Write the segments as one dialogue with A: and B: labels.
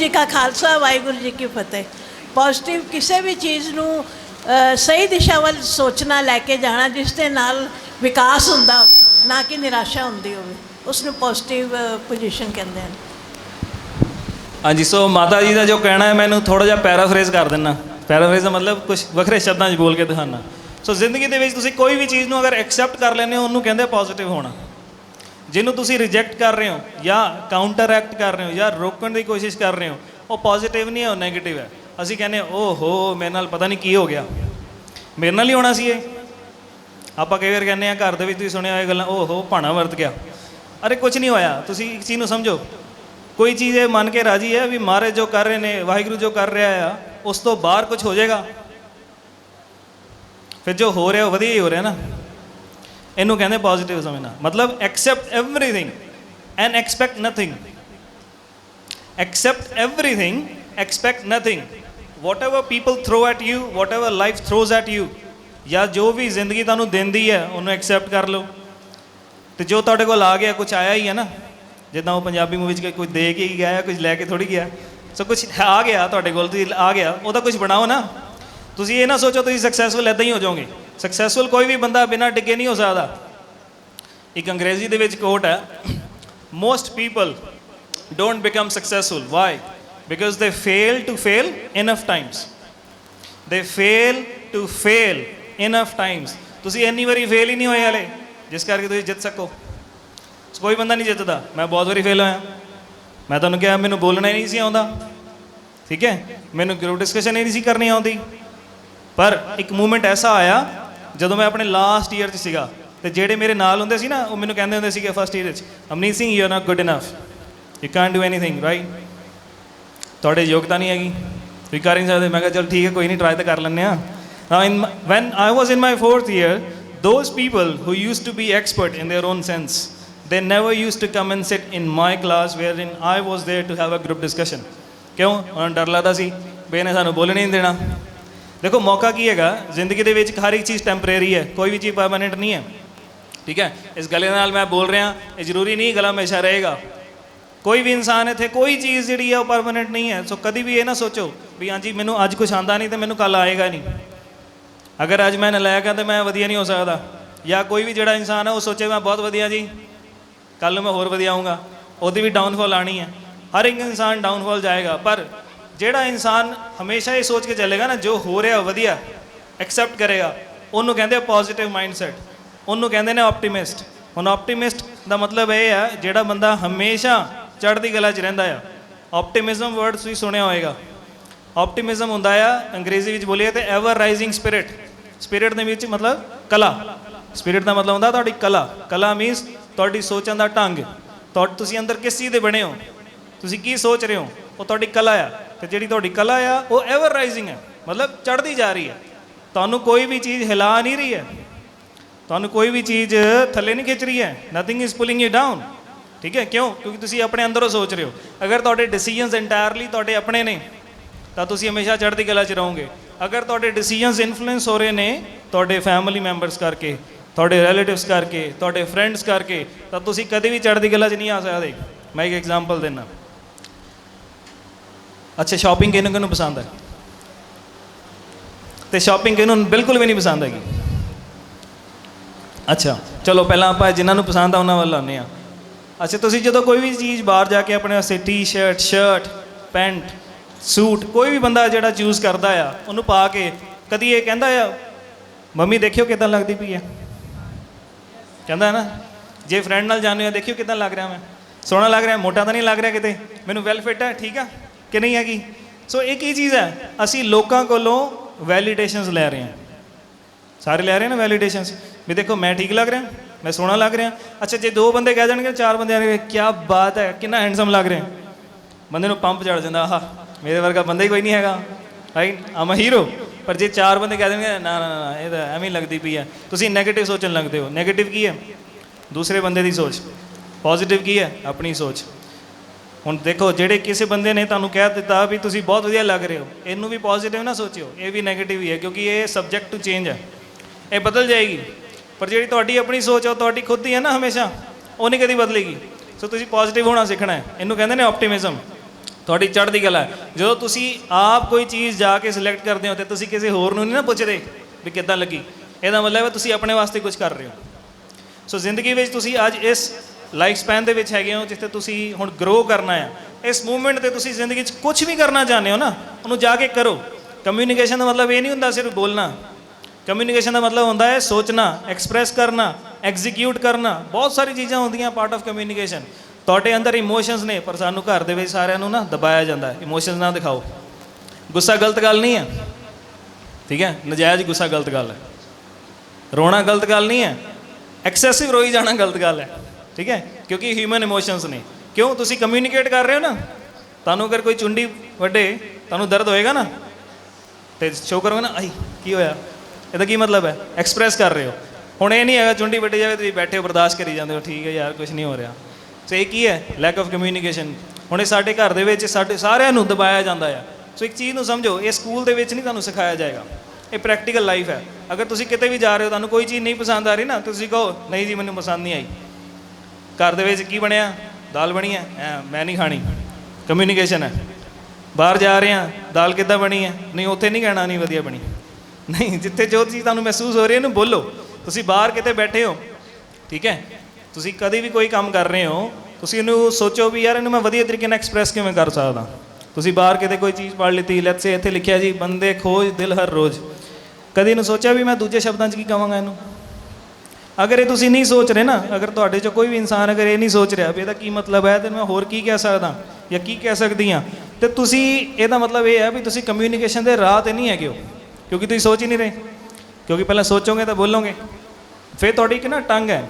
A: ਜੀ ਕਾ ਖਾਲਸਾ, ਵਾਹਿਗੁਰੂ ਜੀ ਕੀ ਫਤਿਹ। ਪੋਜ਼ਿਟਿਵ ਕਿਸੇ ਵੀ ਚੀਜ਼ ਨੂੰ ਸਹੀ ਦਿਸ਼ਾ ਵੱਲ ਸੋਚਣਾ ਲੈ ਕੇ ਜਾਣਾ, ਜਿਸ ਦੇ ਨਾਲ ਵਿਕਾਸ ਹੁੰਦਾ ਹੋਵੇ, ਨਾ ਕਿ ਨਿਰਾਸ਼ਾ ਹੁੰਦੀ ਹੋਵੇ ਉਸ ਨੂੰ ਪੋਜ਼ਿਟਿਵ ਪੋਜੀਸ਼ਨ ਕਹਿੰਦੇ ਹਨ।
B: ਹਾਂਜੀ, ਸੋ ਮਾਤਾ ਜੀ ਦਾ ਜੋ ਕਹਿਣਾ ਹੈ, ਮੈਨੂੰ ਥੋੜਾ ਜਿਹਾ ਪੈਰਾਫਰੇਜ਼ ਕਰ ਦਿੰਨਾ। ਪੈਰਾਫਰੇਜ਼ ਦਾ ਮਤਲਬ ਕੁਝ ਵੱਖਰੇ ਸ਼ਬਦਾਂ 'ਚ ਬੋਲ ਕੇ ਦਿਖਾਣਾ ਸੋ ਜ਼ਿੰਦਗੀ ਦੇ ਵਿੱਚ ਤੁਸੀਂ ਕੋਈ ਵੀ ਚੀਜ਼ ਨੂੰ ਅਗਰ ਐਕਸੈਪਟ ਕਰ ਲੈਂਦੇ ਹੋ, ਉਹਨੂੰ ਕਹਿੰਦੇ ਪੋਜ਼ਿਟਿਵ ਹੋਣਾ। ਜਿਹਨੂੰ ਤੁਸੀਂ ਰਿਜੈਕਟ ਕਰ ਰਹੇ ਹੋ ਜਾਂ ਕਾਊਂਟਰ ਐਕਟ ਕਰ ਰਹੇ ਹੋ ਜਾਂ ਰੋਕਣ ਦੀ ਕੋਸ਼ਿਸ਼ ਕਰ ਰਹੇ ਹੋ ਉਹ ਪੋਜ਼ਿਟਿਵ ਨਹੀਂ ਹੈ ਉਹ 네ਗੇਟਿਵ ਹੈ। ਅਸੀਂ ਕਹਿੰਦੇ ਹਾਂ, ਓਹੋ ਮੇਰੇ ਨਾਲ ਪਤਾ ਨਹੀਂ ਕੀ ਹੋ ਗਿਆ। ਮੇਰੇ ਨਾਲ ਹੀ ਹੋਣਾ ਸੀ ਇਹ। ਆਪਾਂ ਕਈ ਵਾਰ ਕਹਿੰਦੇ ਆ ਘਰ ਦੇ ਵਿੱਚ ਤੁਸੀਂ ਸੁਣਿਆ ਹੋਇਆ ਗੱਲਾਂ ਓਹੋ ਭਾਣਾ ਵਰਤ ਗਿਆ। ਅਰੇ ਕੁਝ ਨਹੀਂ ਹੋਇਆ। ਤੁਸੀਂ ਇੱਕ ਚੀਜ਼ ਨੂੰ ਸਮਝੋ। ਕੋਈ ਚੀਜ਼ ਇਹ ਮੰਨ ਕੇ ਰਾਜੀ ਹੈ ਵੀ ਮਹਾਰਾਜ ਜੋ ਕਰ ਰਹੇ ਨੇ ਵਾਹਿਗੁਰੂ ਜੋ ਕਰ ਰਿਹਾ ਆ ਉਸ ਤੋਂ ਬਾਹਰ ਕੁਝ ਹੋ ਜਾਏਗਾ? ਫਿਰ ਜੋ ਹੋ ਰਿਹਾ ਉਹ ਵਧੀਆ ਹੀ ਹੋ ਰਿਹਾ ਨਾ। ਇਹਨੂੰ ਕਹਿੰਦੇ ਪੋਜ਼ਿਟਿਵ ਸਮਝਣਾ। ਮਤਲਬ accept everything and expect nothing accept everything, expect nothing whatever people throw at you, whatever life throws at you, ਜਾਂ ਜੋ ਵੀ ਜ਼ਿੰਦਗੀ ਤੁਹਾਨੂੰ ਦਿੰਦੀ ਹੈ, ਉਹਨੂੰ ਐਕਸੈਪਟ ਕਰ ਲਓ। ਤੇ ਜੋ ਤੁਹਾਡੇ ਕੋਲ ਆ ਗਿਆ ਕੁਝ ਆਇਆ ਹੀ ਹੈ ਨਾ। ਜਿੱਦਾਂ ਉਹ ਪੰਜਾਬੀ ਮੂਵੀ 'ਚ ਕੋਈ ਦੇ ਕੇ ਹੀ ਗਿਆ ਹੈ ਕੁਝ ਲੈ ਕੇ ਥੋੜੀ ਗਿਆ। ਸੋ ਕੁਝ ਆ ਗਿਆ ਤੁਹਾਡੇ ਕੋਲ, ਤੁਸੀਂ ਆ ਗਿਆ, ਉਹਦਾ ਕੁਝ ਬਣਾਓ ਨਾ। ਤੁਸੀਂ ਇਹ ਨਾ ਸੋਚੋ ਤੁਸੀਂ ਸਕਸੈਸਫੁਲ ਇਦਾਂ ਹੀ ਹੋ ਜਾਓਗੇ। ਸਕਸੈਸਫੁਲ ਕੋਈ ਵੀ ਬੰਦਾ ਬਿਨਾਂ ਡਿੱਗੇ ਨਹੀਂ ਹੋ ਸਕਦਾ। ਇੱਕ ਅੰਗਰੇਜ਼ੀ ਦੇ ਵਿੱਚ ਕੋਟ ਹੈ most people don't become successful why? Because they fail to fail enough times they fail to fail enough times ਤੁਸੀਂ ਇੰਨੀ ਵਾਰੀ ਫੇਲ ਹੀ ਨਹੀਂ ਹੋਏ ਹਲੇ, ਜਿਸ ਕਰਕੇ ਤੁਸੀਂ ਜਿੱਤ ਸਕੋ। ਕੋਈ ਬੰਦਾ ਨਹੀਂ ਜਿੱਤਦਾ। ਮੈਂ ਬਹੁਤ ਵਾਰੀ ਫੇਲ ਹੋਇਆ। ਮੈਂ ਤੁਹਾਨੂੰ ਕਿਹਾ, ਮੈਨੂੰ ਬੋਲਣਾ ਹੀ ਨਹੀਂ ਸੀ ਆਉਂਦਾ। ਠੀਕ ਹੈ? ਮੈਨੂੰ ਗਰੁੱਪ ਡਿਸਕਸ਼ਨ ਹੀ ਨਹੀਂ ਸੀ ਕਰਨੀ ਆਉਂਦੀ। ਪਰ ਇੱਕ ਮੂਮੈਂਟ ਐਸਾ ਆਇਆ ਜਦੋਂ ਮੈਂ ਆਪਣੇ ਲਾਸਟ ਈਅਰ 'ਚ ਸੀਗਾ ਤੇ ਜਿਹੜੇ ਮੇਰੇ ਨਾਲ ਹੁੰਦੇ ਸੀ ਨਾ ਉਹ ਮੈਨੂੰ ਕਹਿੰਦੇ ਹੁੰਦੇ ਸੀਗੇ ਫਸਟ ਈਅਰ 'ਚ Amneet Singh you are not good enough you can't do anything right ਤੁਹਾਡੇ ਯੋਗਤਾ ਨਹੀਂ ਹੈਗੀ ਤੁਸੀਂ ਕਰ ਹੀ ਨਹੀਂ ਸਕਦੇ ਮੈਂ ਕਿਹਾ ਚਲ ਠੀਕ ਹੈ ਕੋਈ ਨਹੀਂ ਟਰਾਈ ਤਾਂ ਕਰ ਲੈਂਦੇ ਆ now in my, when i was in my fourth year those people who used to be expert in their own sense they never used to come and sit in my class wherein i was there to have a group discussion ਕਿਉਂ ਉਹਨਾਂ ਨੂੰ ਡਰ ਲੱਗਦਾ ਸੀ ਵੀ ਇਹਨੇ ਸਾਨੂੰ ਬੋਲਣ ਹੀ ਨਹੀਂ ਦੇਣਾ ਦੇਖੋ, ਮੌਕਾ ਕੀ ਹੈਗਾ? ਜ਼ਿੰਦਗੀ ਦੇ ਵਿੱਚ ਹਰ ਇੱਕ ਚੀਜ਼ ਟੈਂਪਰੇਰੀ ਹੈ, ਕੋਈ ਵੀ ਚੀਜ਼ ਪਰਮਾਨੈਂਟ ਨਹੀਂ ਹੈ। ਠੀਕ ਹੈ? ਇਸ ਗਲੇ ਨਾਲ ਮੈਂ ਬੋਲ ਰਿਹਾ, ਇਹ ਜ਼ਰੂਰੀ ਨਹੀਂ ਗਲਾ ਹਮੇਸ਼ਾ ਰਹੇਗਾ। ਕੋਈ ਵੀ ਇਨਸਾਨ ਇੱਥੇ ਕੋਈ ਚੀਜ਼ ਜਿਹੜੀ ਹੈ ਉਹ ਪਰਮਾਨੈਂਟ ਨਹੀਂ ਹੈ। ਸੋ ਕਦੀ ਵੀ ਇਹ ਨਾ ਸੋਚੋ ਵੀ ਹਾਂਜੀ ਮੈਨੂੰ ਅੱਜ ਕੁਝ ਆਂਦਾ ਨਹੀਂ ਤੇ ਮੈਨੂੰ ਕੱਲ ਆਏਗਾ ਨਹੀਂ। ਅਗਰ ਅੱਜ ਮੈਂ ਨਲਾਇਕ ਹਾਂ ਤੇ ਮੈਂ ਵਧੀਆ ਨਹੀਂ ਹੋ ਸਕਦਾ। ਜਾਂ ਕੋਈ ਵੀ ਜਿਹੜਾ ਇਨਸਾਨ ਹੈ ਉਹ ਸੋਚੇ, ਮੈਂ ਬਹੁਤ ਵਧੀਆ ਜੀ ਕੱਲ ਨੂੰ ਮੈਂ ਹੋਰ ਵਧੀਆ ਆਉਂਗਾ ਉਹਦੀ ਵੀ ਡਾਊਨਫਾਲ ਆਣੀ ਹੈ। ਹਰ ਇੱਕ ਇਨਸਾਨ ਡਾਊਨਫਾਲ ਜਾਏਗਾ, ਪਰ ਜਿਹੜਾ ਇਨਸਾਨ ਹਮੇਸ਼ਾ ਇਹ ਸੋਚ ਕੇ ਚੱਲੇਗਾ ਨਾ, ਜੋ ਹੋ ਰਿਹਾ ਵਧੀਆ ਐਕਸੈਪਟ ਕਰੇਗਾ, ਉਹਨੂੰ ਕਹਿੰਦੇ ਆ ਪੋਜ਼ਿਟਿਵ ਮਾਈਂਡਸੈਟ ਉਹਨੂੰ ਕਹਿੰਦੇ ਨੇ ਆਪਟੀਮਿਸਟ ਹੁਣ ਆਪਟੀਮਿਸਟ ਦਾ ਮਤਲਬ ਇਹ ਆ, ਜਿਹੜਾ ਬੰਦਾ ਹਮੇਸ਼ਾ ਚੜ੍ਹਦੀ ਕਲਾ 'ਚ ਰਹਿੰਦਾ ਆ। ਆਪਟੀਮਿਜ਼ਮ ਵਰਡ ਤੁਸੀਂ ਸੁਣਿਆ ਹੋਵੇਗਾ। ਆਪਟੀਮਿਜ਼ਮ ਹੁੰਦਾ ਆ, ਅੰਗਰੇਜ਼ੀ ਵਿੱਚ ਬੋਲੀਏ ਤੇ ਐਵਰ ਰਾਈਜ਼ਿੰਗ ਸਪਿਰਿਟ ਸਪਿਰਿਟ ਦੇ ਵਿੱਚ ਮਤਲਬ ਕਲਾ। ਸਪਿਰਿਟ ਦਾ ਮਤਲਬ ਹੁੰਦਾ ਤੁਹਾਡੀ ਕਲਾ। ਕਲਾ ਮੀਨਸ ਤੁਹਾਡੀ ਸੋਚਣ ਦਾ ਢੰਗ। ਤੁਹਾਡੇ ਤੁਸੀਂ ਅੰਦਰ ਕਿਸ ਚੀਜ਼ ਦੇ ਬਣੇ ਹੋ? ਤੁਸੀਂ ਕੀ ਸੋਚ ਰਹੇ ਹੋ? ਉਹ ਤੁਹਾਡੀ ਕਲਾ ਆ। ਤੇ ਜਿਹੜੀ ਤੁਹਾਡੀ ਕਲਾ ਆ, ਉਹ ਐਵਰ ਰਾਈਜ਼ਿੰਗ ਹੈ। ਮਤਲਬ ਚੜ੍ਹਦੀ ਜਾ ਰਹੀ ਹੈ। ਤੁਹਾਨੂੰ ਕੋਈ ਵੀ ਚੀਜ਼ ਹਿਲਾ ਨਹੀਂ ਰਹੀ ਹੈ। ਤੁਹਾਨੂੰ ਕੋਈ ਵੀ ਚੀਜ਼ ਥੱਲੇ ਨਹੀਂ ਖਿੱਚ ਰਹੀ ਹੈ। Nothing is pulling you down ਠੀਕ ਹੈ? ਕਿਉਂ? ਕਿਉਂਕਿ ਤੁਸੀਂ ਆਪਣੇ ਅੰਦਰੋਂ ਸੋਚ ਰਹੇ ਹੋ। ਅਗਰ ਤੁਹਾਡੇ ਡਿਸੀਜਨਸ ਇੰਟਾਇਰਲੀ ਤੁਹਾਡੇ ਆਪਣੇ ਨੇ, ਤਾਂ ਤੁਸੀਂ ਹਮੇਸ਼ਾ ਚੜ੍ਹਦੀ ਕਲਾ 'ਚ ਰਹੋਗੇ। ਅਗਰ ਤੁਹਾਡੇ ਡਿਸੀਜਨਸ ਇਨਫਲੂਐਂਸ ਹੋ ਰਹੇ ਨੇ, ਤੁਹਾਡੇ ਫੈਮਿਲੀ ਮੈਂਬਰਸ ਕਰਕੇ, ਤੁਹਾਡੇ ਰਿਲੇਟਿਵਸ ਕਰਕੇ, ਤੁਹਾਡੇ ਫਰੈਂਡਸ ਕਰਕੇ, ਤਾਂ ਤੁਸੀਂ ਕਦੇ ਵੀ ਚੜ੍ਹਦੀ ਕਲਾ 'ਚ ਨਹੀਂ ਆ ਸਕਦੇ। ਮੈਂ ਇੱਕ ਐਗਜ਼ਾਮਪਲ ਦਿੰਦਾ। ਅੱਛਾ ਸ਼ਾਪਿੰਗ ਕਿਹਨੂੰ ਕਿਹਨੂੰ ਪਸੰਦ ਹੈ ਤੇ ਸ਼ਾਪਿੰਗ ਕਿਹਨੂੰ ਬਿਲਕੁਲ ਵੀ ਨਹੀਂ ਪਸੰਦ ਹੈਗੀ। ਅੱਛਾ, ਚਲੋ ਪਹਿਲਾਂ ਆਪਾਂ ਜਿਨ੍ਹਾਂ ਨੂੰ ਪਸੰਦ ਆ ਉਹਨਾਂ ਵੱਲ ਆਉਂਦੇ ਆ ਅੱਛਾ, ਤੁਸੀਂ ਜਦੋਂ ਕੋਈ ਵੀ ਚੀਜ਼ ਬਾਹਰ ਜਾ ਕੇ ਆਪਣੇ ਵਾਸਤੇ ਟੀ-ਸ਼ਰਟ ਸ਼ਰਟ ਪੈਂਟ ਸੂਟ ਕੋਈ ਵੀ ਬੰਦਾ ਜਿਹੜਾ ਚੂਜ਼ ਕਰਦਾ ਆ, ਉਹਨੂੰ ਪਾ ਕੇ ਕਦੀ ਇਹ ਕਹਿੰਦਾ ਆ, ਮੰਮੀ, ਦੇਖਿਓ ਕਿਦਾਂ ਲੱਗਦੀ ਪਈ ਆ? ਕਹਿੰਦਾ ਹੈ ਨਾ, ਜੇ ਫਰੈਂਡ ਨਾਲ ਜਾਂਦੇ ਹੋ ਦੇਖਿਓ ਕਿਦਾਂ ਲੱਗ ਰਿਹਾ ਮੈਂ। ਸੋਹਣਾ ਲੱਗ ਰਿਹਾ, ਮੋਟਾ ਤਾਂ ਨਹੀਂ ਲੱਗ ਰਿਹਾ ਕਿਤੇ? ਮੈਨੂੰ ਵੈਲ ਫਿਟ ਹੈ ਠੀਕ ਆ? ਕਿ ਨਹੀਂ ਹੈਗੀ? ਸੋ ਇਹ ਕੀ ਚੀਜ਼ ਹੈ, ਅਸੀਂ ਲੋਕਾਂ ਕੋਲੋਂ ਵੈਲੀਡੇਸ਼ਨਸ ਲੈ ਰਹੇ ਹਾਂ। ਸਾਰੇ ਲੈ ਰਹੇ ਨੇ ਵੈਲੀਡੇਸ਼ਨਸ ਵੀ ਦੇਖੋ, ਮੈਂ ਠੀਕ ਲੱਗ ਰਿਹਾ, ਮੈਂ ਸੋਹਣਾ ਲੱਗ ਰਿਹਾ। ਅੱਛਾ, ਜੇ ਦੋ ਬੰਦੇ ਕਹਿ ਜਾਣਗੇ, ਚਾਰ ਬੰਦੇ ਆਣਗੇ ਕੀ ਬਾਤ ਹੈ, ਕਿੰਨਾ ਹੈਂਡਸਮ ਲੱਗ ਰਿਹਾ। ਬੰਦੇ ਨੂੰ ਪੰਪ ਚੜ ਜਾਂਦਾ, ਆਹ, ਮੇਰੇ ਵਰਗਾ ਬੰਦਾ ਹੀ ਕੋਈ ਨਹੀਂ ਹੈਗਾ ਰਾਈਟ ਆਮ ਹੀਰੋ ਪਰ ਜੇ ਚਾਰ ਬੰਦੇ ਕਹਿ ਦੇਣਗੇ, ਨਾ ਨਾ ਨਾ, ਇਹ ਤਾਂ ਐਵੇਂ ਹੀ ਲੱਗਦੀ ਪਈ ਹੈ। ਤੁਸੀਂ 네ਗੇਟਿਵ ਸੋਚਣ ਲੱਗਦੇ ਹੋ। 네ਗੇਟਿਵ ਕੀ ਹੈ? ਦੂਸਰੇ ਬੰਦੇ ਦੀ ਸੋਚ। ਪੋਜ਼ਿਟਿਵ ਕੀ ਹੈ? ਆਪਣੀ ਸੋਚ। ਹੁਣ ਦੇਖੋ, ਜਿਹੜੇ ਕਿਸੇ ਬੰਦੇ ਨੇ ਤੁਹਾਨੂੰ ਕਹਿ ਦਿੱਤਾ ਵੀ ਤੁਸੀਂ ਬਹੁਤ ਵਧੀਆ ਲੱਗ ਰਹੇ ਹੋ, ਇਹਨੂੰ ਵੀ ਪੋਜ਼ਿਟਿਵ ਨਾ ਸੋਚਿਓ, ਇਹ ਵੀ 네ਗੇਟਿਵ ਹੀ ਹੈ, ਕਿਉਂਕਿ ਇਹ ਸਬਜੈਕਟ ਟੂ ਚੇਂਜ ਹੈ। ਇਹ ਬਦਲ ਜਾਏਗੀ, ਪਰ ਜਿਹੜੀ ਤੁਹਾਡੀ ਆਪਣੀ ਸੋਚ ਹੈ, ਉਹ ਤੁਹਾਡੀ ਖੁਦ ਦੀ ਹੈ ਨਾ ਹਮੇਸ਼ਾ, ਉਹ ਨਹੀਂ ਕਦੀ ਬਦਲੇਗੀ। ਸੋ ਤੁਸੀਂ ਪੋਜ਼ਿਟਿਵ ਹੋਣਾ ਸਿੱਖਣਾ ਹੈ, ਇਹਨੂੰ ਕਹਿੰਦੇ ਨੇ ਆਪਟੀਮਿਜ਼ਮ ਤੁਹਾਡੀ ਚੜ੍ਹਦੀ ਕਲਾ ਹੈ। ਜਦੋਂ ਤੁਸੀਂ ਆਪ ਕੋਈ ਚੀਜ਼ ਜਾ ਕੇ ਸਿਲੈਕਟ ਕਰਦੇ ਹੋ ਤੇ ਤੁਸੀਂ ਕਿਸੇ ਹੋਰ ਨੂੰ ਨਹੀਂ ਨਾ ਪੁੱਛਦੇ ਵੀ ਕਿੱਦਾਂ ਲੱਗੀ, ਇਹਦਾ ਮਤਲਬ ਹੈ ਤੁਸੀਂ ਆਪਣੇ ਵਾਸਤੇ ਕੁਝ ਕਰ ਰਹੇ ਹੋ। ਸੋ ਜ਼ਿੰਦਗੀ ਵਿੱਚ ਤੁਸੀਂ ਅੱਜ ਇਸ ਲਾਈਫ ਸਪੈਨ ਦੇ ਵਿੱਚ ਹੈਗੇ ਹੋ, ਜਿੱਥੇ ਤੁਸੀਂ ਹੁਣ ਗਰੋ ਕਰਨਾ ਹੈ। ਇਸ ਮੂਵਮੈਂਟ ਤੇ ਤੁਸੀਂ ਜ਼ਿੰਦਗੀ 'ਚ ਕੁਝ ਵੀ ਕਰਨਾ ਚਾਹੁੰਦੇ ਹੋ ਨਾ, ਉਹਨੂੰ ਜਾ ਕੇ ਕਰੋ। ਕਮਿਊਨੀਕੇਸ਼ਨ ਦਾ ਮਤਲਬ ਇਹ ਨਹੀਂ ਹੁੰਦਾ ਸਿਰਫ ਬੋਲਣਾ। ਕਮਿਊਨੀਕੇਸ਼ਨ ਦਾ ਮਤਲਬ ਹੁੰਦਾ ਹੈ ਸੋਚਣਾ ਐਕਸਪ੍ਰੈਸ ਕਰਨਾ ਐਗਜ਼ੀਕਿਊਟ ਕਰਨਾ। ਬਹੁਤ ਸਾਰੀ ਚੀਜ਼ਾਂ ਹੁੰਦੀਆਂ ਪਾਰਟ ਆਫ ਕਮਿਊਨੀਕੇਸ਼ਨ ਤੁਹਾਡੇ ਅੰਦਰ ਇਮੋਸ਼ਨਸ ਨੇ, ਪਰ ਸਾਨੂੰ ਘਰ ਦੇ ਵਿੱਚ ਸਾਰਿਆਂ ਨੂੰ ਨਾ ਦਬਾਇਆ ਜਾਂਦਾ ਹੈ। ਇਮੋਸ਼ਨਸ ਨਾ ਦਿਖਾਓ। ਗੁੱਸਾ ਗਲਤ ਗੱਲ ਨਹੀਂ ਹੈ। ਠੀਕ ਹੈ? ਨਜਾਇਜ਼ ਗੁੱਸਾ ਗਲਤ ਗੱਲ ਹੈ। ਰੋਣਾ ਗਲਤ ਗੱਲ ਨਹੀਂ ਹੈ। ਐਕਸੈਸਿਵ ਰੋਈ ਜਾਣਾ ਗਲਤ ਗੱਲ ਹੈ। ਠੀਕ ਹੈ? ਕਿਉਂਕਿ ਹਿਊਮਨ ਇਮੋਸ਼ਨਸ ਨੇ। ਕਿਉਂ? ਤੁਸੀਂ ਕਮਿਊਨੀਕੇਟ ਕਰ ਰਹੇ ਹੋ ਨਾ। ਤੁਹਾਨੂੰ ਅਗਰ ਕੋਈ ਚੁੰਡੀ ਵੱਡੇ, ਤੁਹਾਨੂੰ ਦਰਦ ਹੋਏਗਾ ਨਾ। ਤੇ ਸ਼ੋ ਕਰੋਗੇ ਨਾ, ਆਈ, ਕੀ ਹੋਇਆ? ਇਹਦਾ ਕੀ ਮਤਲਬ ਹੈ? ਐਕਸਪ੍ਰੈਸ ਕਰ ਰਹੇ ਹੋ। ਹੁਣ ਇਹ ਨਹੀਂ ਹੈਗਾ, ਚੁੰਡੀ ਵੱਡੀ ਜਾਵੇ, ਤੁਸੀਂ ਬੈਠੇ ਹੋ, ਬਰਦਾਸ਼ਤ ਕਰੀ ਜਾਂਦੇ ਹੋ। ਠੀਕ ਹੈ ਯਾਰ ਕੁਝ ਨਹੀਂ ਹੋ ਰਿਹਾ। ਸੋ ਇਹ ਕੀ ਹੈ? ਲੈਕ ਆਫ ਕਮਿਊਨੀਕੇਸ਼ਨ ਹੁਣ ਇਹ ਸਾਡੇ ਘਰ ਦੇ ਵਿੱਚ, ਸਾਡੇ ਸਾਰਿਆਂ ਨੂੰ ਦਬਾਇਆ ਜਾਂਦਾ ਹੈ ਸੋ ਇੱਕ ਚੀਜ਼ ਨੂੰ ਸਮਝੋ, ਇਹ ਸਕੂਲ ਦੇ ਵਿੱਚ ਨਹੀਂ ਤੁਹਾਨੂੰ ਸਿਖਾਇਆ ਜਾਏਗਾ। ਇਹ ਪ੍ਰੈਕਟੀਕਲ ਲਾਈਫ ਹੈ। ਅਗਰ ਤੁਸੀਂ ਕਿਤੇ ਵੀ ਜਾ ਰਹੇ ਹੋ, ਤੁਹਾਨੂੰ ਕੋਈ ਚੀਜ਼ ਨਹੀਂ ਪਸੰਦ ਆ ਰਹੀ ਨਾ, ਤੁਸੀਂ ਕਹੋ, ਨਹੀਂ ਜੀ, ਮੈਨੂੰ ਪਸੰਦ ਨਹੀਂ ਆਈ। ਘਰ ਦੇ ਵਿੱਚ ਕੀ ਬਣਿਆ? ਦਾਲ ਬਣੀ ਹੈ? ਐਂ, ਮੈਂ ਨਹੀਂ ਖਾਣੀ। ਕਮਿਊਨੀਕੇਸ਼ਨ ਹੈ। ਬਾਹਰ ਜਾ ਰਹੇ ਹਾਂ ਦਾਲ ਕਿੱਦਾਂ ਬਣੀ ਹੈ? ਨਹੀਂ ਉੱਥੇ ਨਹੀਂ ਕਹਿਣਾ ਨਹੀਂ ਵਧੀਆ ਬਣੀ। ਨਹੀਂ ਜਿੱਥੇ ਜੋ ਚੀਜ਼ ਤੁਹਾਨੂੰ ਮਹਿਸੂਸ ਹੋ ਰਹੀ ਹੈ ਇਹਨੂੰ ਬੋਲੋ। ਤੁਸੀਂ ਬਾਹਰ ਕਿਤੇ ਬੈਠੇ ਹੋ ਠੀਕ ਹੈ? ਤੁਸੀਂ ਕਦੇ ਵੀ ਕੋਈ ਕੰਮ ਕਰ ਰਹੇ ਹੋ ਤੁਸੀਂ ਇਹਨੂੰ ਸੋਚੋ ਵੀ ਯਾਰ ਇਹਨੂੰ ਮੈਂ ਵਧੀਆ ਤਰੀਕੇ ਨਾਲ ਐਕਸਪ੍ਰੈਸ ਕਿਵੇਂ ਕਰ ਸਕਦਾ। ਤੁਸੀਂ ਬਾਹਰ ਕਿਤੇ ਕੋਈ ਚੀਜ਼ ਪੜ੍ਹ ਲਈ ਲੈਟਸ ਸੇ ਇੱਥੇ ਲਿਖਿਆ ਜੀ ਬੰਦੇ ਖੋਜ ਦਿਲ ਹਰ ਰੋਜ਼। ਕਦੀ ਇਹਨੂੰ ਸੋਚਿਆ ਵੀ ਮੈਂ ਦੂਜੇ ਸ਼ਬਦਾਂ 'ਚ ਕੀ ਕਹਾਂਗਾ ਇਹਨੂੰ? ਅਗਰ ਇਹ ਤੁਸੀਂ ਨਹੀਂ ਸੋਚ ਰਹੇ ਨਾ, ਅਗਰ ਤੁਹਾਡੇ 'ਚੋਂ ਕੋਈ ਵੀ ਇਨਸਾਨ ਅਗਰ ਇਹ ਨਹੀਂ ਸੋਚ ਰਿਹਾ ਵੀ ਇਹਦਾ ਕੀ ਮਤਲਬ ਹੈ, ਤੇ ਮੈਂ ਹੋਰ ਕੀ ਕਹਿ ਸਕਦਾ ਜਾਂ ਕੀ ਕਹਿ ਸਕਦੀ ਹਾਂ, ਤੇ ਤੁਸੀਂ ਇਹਦਾ ਮਤਲਬ ਇਹ ਹੈ ਵੀ ਤੁਸੀਂ ਕਮਿਊਨੀਕੇਸ਼ਨ ਦੇ ਰਾਹ ਤੇ ਨਹੀਂ ਹੈਗੇ ਹੋ, ਕਿਉਂਕਿ ਤੁਸੀਂ ਸੋਚ ਹੀ ਨਹੀਂ ਰਹੇ। ਕਿਉਂਕਿ ਪਹਿਲਾਂ ਸੋਚੋਗੇ ਤਾਂ ਬੋਲੋਗੇ। ਫਿਰ ਤੁਹਾਡੀ ਇੱਕ ਨਾ ਟੰਗ ਹੈ।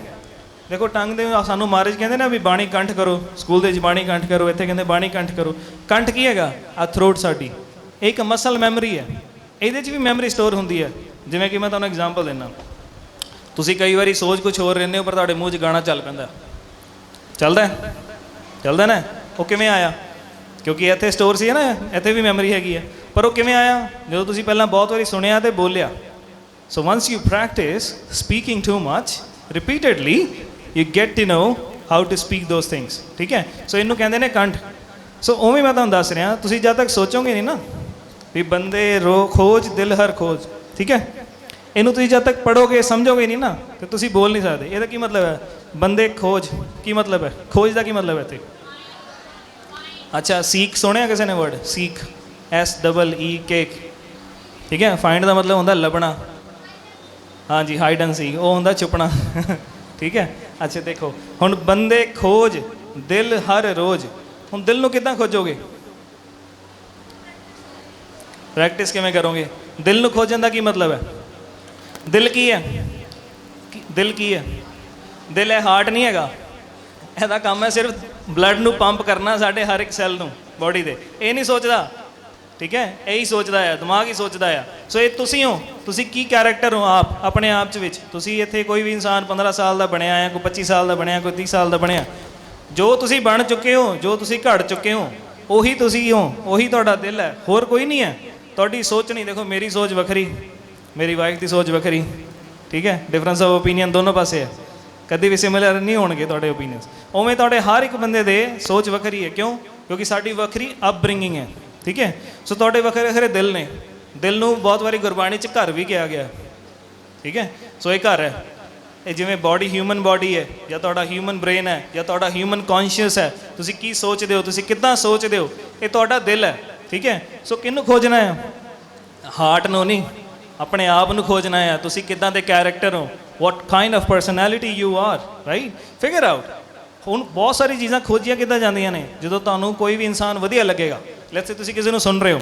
B: ਦੇਖੋ, ਟੰਗ ਦੇ ਸਾਨੂੰ ਮਹਾਰਾਜ ਕਹਿੰਦੇ ਨਾ ਵੀ ਬਾਣੀ ਕੰਠ ਕਰੋ, ਸਕੂਲ ਦੇ ਵਿੱਚ ਬਾਣੀ ਕੰਠ ਕਰੋ, ਇੱਥੇ ਕਹਿੰਦੇ ਬਾਣੀ ਕੰਠ ਕਰੋ। ਕੰਠ ਕੀ ਹੈਗਾ? ਆ ਥਰੋਟ ਸਾਡੀ। ਇਹ ਇੱਕ ਮਸਲ ਮੈਮਰੀ ਹੈ। ਇਹਦੇ 'ਚ ਵੀ ਮੈਮਰੀ ਸਟੋਰ ਹੁੰਦੀ ਹੈ। ਜਿਵੇਂ ਕਿ ਮੈਂ ਤੁਹਾਨੂੰ ਐਗਜ਼ਾਮਪਲ ਦਿੰਦਾ। ਤੁਸੀਂ ਕਈ ਵਾਰੀ ਸੋਚ ਕੁਝ ਹੋਰ ਰਹਿੰਦੇ ਹੋ, ਪਰ ਤੁਹਾਡੇ ਮੂੰਹ 'ਚ ਗਾਣਾ ਚੱਲ ਪੈਂਦਾ। ਚੱਲਦਾ ਚੱਲਦਾ ਨਾ ਉਹ ਕਿਵੇਂ ਆਇਆ? ਕਿਉਂਕਿ ਇੱਥੇ ਸਟੋਰ ਸੀ ਨਾ, ਇੱਥੇ ਵੀ ਮੈਮਰੀ ਹੈਗੀ ਹੈ। ਪਰ ਉਹ ਕਿਵੇਂ ਆਇਆ? ਜਦੋਂ ਤੁਸੀਂ ਪਹਿਲਾਂ ਬਹੁਤ ਵਾਰੀ ਸੁਣਿਆ ਤੇ ਬੋਲਿਆ। So once you practice speaking too much repeatedly you get to know how to speak those things ਠੀਕ ਹੈ? ਸੋ ਇਹਨੂੰ ਕਹਿੰਦੇ ਨੇ ਕੰਠ। ਸੋ ਉਵੇਂ ਮੈਂ ਤੁਹਾਨੂੰ ਦੱਸ ਰਿਹਾ, ਤੁਸੀਂ ਜਦ ਤੱਕ ਸੋਚੋਗੇ ਨਹੀਂ ਨਾ, ਵੀ ਬੰਦੇ ਰੋ ਖੋਜ ਦਿਲ ਹਰ ਖੋਜ, ਠੀਕ ਹੈ? ਇਹਨੂੰ ਤੁਸੀਂ ਜਦ ਤੱਕ ਪੜੋਗੇ ਸਮਝੋਗੇ ਨਹੀਂ ਨਾ, ਤੇ ਤੁਸੀਂ ਬੋਲ ਨਹੀਂ ਸਕਦੇ। ਇਹਦਾ ਕੀ ਮਤਲਬ ਹੈ? ਬੰਦੇ ਖੋਜ, ਕੀ ਮਤਲਬ ਹੈ? ਖੋਜ ਦਾ ਕੀ ਮਤਲਬ ਹੈ ਤੇ ਅੱਛਾ ਸੀਕ ਸੁਣਿਆ ਕਿਸੇ ਨੇ word seek S double E K ਠੀਕ ਹੈ? ਫਾਈਂਡ ਦਾ ਮਤਲਬ ਹੁੰਦਾ ਲੱਭਣਾ। ਹਾਂਜੀ ਹਾਈਡ ਐਂਡ ਸੀਕ ਉਹ ਹੁੰਦਾ ਛੁਪਣਾ ਠੀਕ ਹੈ? ਅੱਛਾ, ਦੇਖੋ। ਹੁਣ ਬੰਦੇ ਖੋਜ, ਦਿਲ ਹਰ ਰੋਜ਼। ਹੁਣ ਦਿਲ ਨੂੰ ਕਿੱਦਾਂ ਖੋਜੋਗੇ? ਪ੍ਰੈਕਟਿਸ ਕਿਵੇਂ ਕਰੋਗੇ? ਦਿਲ ਨੂੰ ਖੋਜਣ ਦਾ ਕੀ ਮਤਲਬ ਹੈ? ਦਿਲ ਕੀ ਹੈ? ਕੀ- ਦਿਲ ਕੀ ਹੈ? ਦਿਲ ਹੈ ਹਾਰਟ ਨਹੀਂ ਹੈਗਾ। ਇਹਦਾ ਕੰਮ ਹੈ ਸਿਰਫ ਬਲੱਡ ਨੂੰ ਪੰਪ ਕਰਨਾ ਸਾਡੇ ਹਰ ਇੱਕ ਸੈੱਲ ਨੂੰ ਬਾਡੀ ਦੇ। ਇਹ ਨਹੀਂ ਸੋਚਦਾ। ਠੀਕ ਹੈ? ਇਹੀ ਸੋਚਦਾ ਹੈ ਦਿਮਾਗ ਹੀ ਸੋਚਦਾ ਹੈ ਸੋ ਇਹ ਤੁਸੀਂ ਹੋ। ਤੁਸੀਂ ਕੀ ਕੈਰੈਕਟਰ ਹੋ ਆਪ, ਆਪਣੇ ਆਪ ਚ ਵਿੱਚ? ਤੁਸੀਂ ਇੱਥੇ ਕੋਈ ਵੀ ਇਨਸਾਨ 15 ਸਾਲ ਦਾ ਬਣਿਆ ਹੈ ਕੋਈ 25 ਸਾਲ ਦਾ ਬਣਿਆ, ਕੋਈ 30 ਸਾਲ ਦਾ ਬਣਿਆ। ਜੋ ਤੁਸੀਂ ਬਣ ਚੁੱਕੇ ਹੋ, ਜੋ ਤੁਸੀਂ ਘੜ ਚੁੱਕੇ ਹੋ, ਉਹੀ ਤੁਸੀਂ ਹੋ, ਉਹੀ ਤੁਹਾਡਾ ਦਿਲ ਹੈ। ਹੋਰ ਕੋਈ ਨਹੀਂ ਹੈ। ਤੁਹਾਡੀ ਸੋਚ ਨਹੀਂ, ਦੇਖੋ, ਮੇਰੀ ਸੋਚ ਵੱਖਰੀ। ਮੇਰੀ ਵਾਈਫ ਦੀ ਸੋਚ ਵੱਖਰੀ, ਠੀਕ ਹੈ? ਡਿਫਰੈਂਸ ਆਫ ਓਪੀਨੀਅਨ ਦੋਨੋਂ ਪਾਸੇ ਹੈ। ਕਦੇ ਵੀ ਸਿਮਿਲਰ ਨਹੀਂ ਹੋਣਗੇ ਤੁਹਾਡੇ ਓਪੀਨੀਅਨਸ ਉਵੇਂ ਤੁਹਾਡੇ ਹਰ ਇੱਕ ਬੰਦੇ ਦੇ ਸੋਚ ਵੱਖਰੀ ਹੈ। ਕਿਉਂ? ਕਿਉਂਕਿ ਸਾਡੀ ਵੱਖਰੀ ਅਪਬ੍ਰਿੰਗਿੰਗ ਹੈ, ਠੀਕ ਹੈ? ਸੋ ਤੁਹਾਡੇ ਵੱਖਰੇ ਵੱਖਰੇ ਦਿਲ ਨੇ। ਦਿਲ ਨੂੰ ਬਹੁਤ ਵਾਰੀ ਗੁਰਬਾਣੀ 'ਚ ਘਰ ਵੀ ਕਿਹਾ ਗਿਆ ਠੀਕ ਹੈ? ਸੋ ਇਹ ਘਰ ਹੈ। ਇਹ ਜਿਵੇਂ ਬਾਡੀ ਹਿਊਮਨ ਬਾਡੀ ਹੈ, ਜਾਂ ਤੁਹਾਡਾ ਹਿਊਮਨ ਬ੍ਰੇਨ ਹੈ, ਜਾਂ ਤੁਹਾਡਾ ਹਿਊਮਨ ਕੌਨਸ਼ੀਅਸ ਹੈ, ਤੁਸੀਂ ਕੀ ਸੋਚਦੇ ਹੋ, ਤੁਸੀਂ ਕਿੱਦਾਂ ਸੋਚਦੇ ਹੋ, ਇਹ ਤੁਹਾਡਾ ਦਿਲ ਹੈ, ਠੀਕ ਹੈ? ਸੋ ਕਿਹਨੂੰ ਖੋਜਣਾ ਹੈ? ਹਾਰਟ ਨੂੰ ਨਹੀਂ। ਆਪਣੇ ਆਪ ਨੂੰ ਖੋਜਣਾ ਹੈ। ਤੁਸੀਂ ਕਿੱਦਾਂ ਦੇ ਕੈਰੈਕਟਰ ਹੋ? What kind of personality you are right figure out ਹੁਣ ਬਹੁਤ ਸਾਰੀ ਚੀਜ਼ਾਂ ਖੋਜੀਆਂ ਕਿੱਦਾਂ ਜਾਂਦੀਆਂ ਨੇ? ਜਦੋਂ ਤੁਹਾਨੂੰ ਕੋਈ ਵੀ ਇਨਸਾਨ ਵਧੀਆ ਲੱਗੇਗਾ। ਲੈਟਸ ਸੇ ਤੁਸੀਂ ਕਿਸੇ ਨੂੰ ਸੁਣ ਰਹੇ ਹੋ।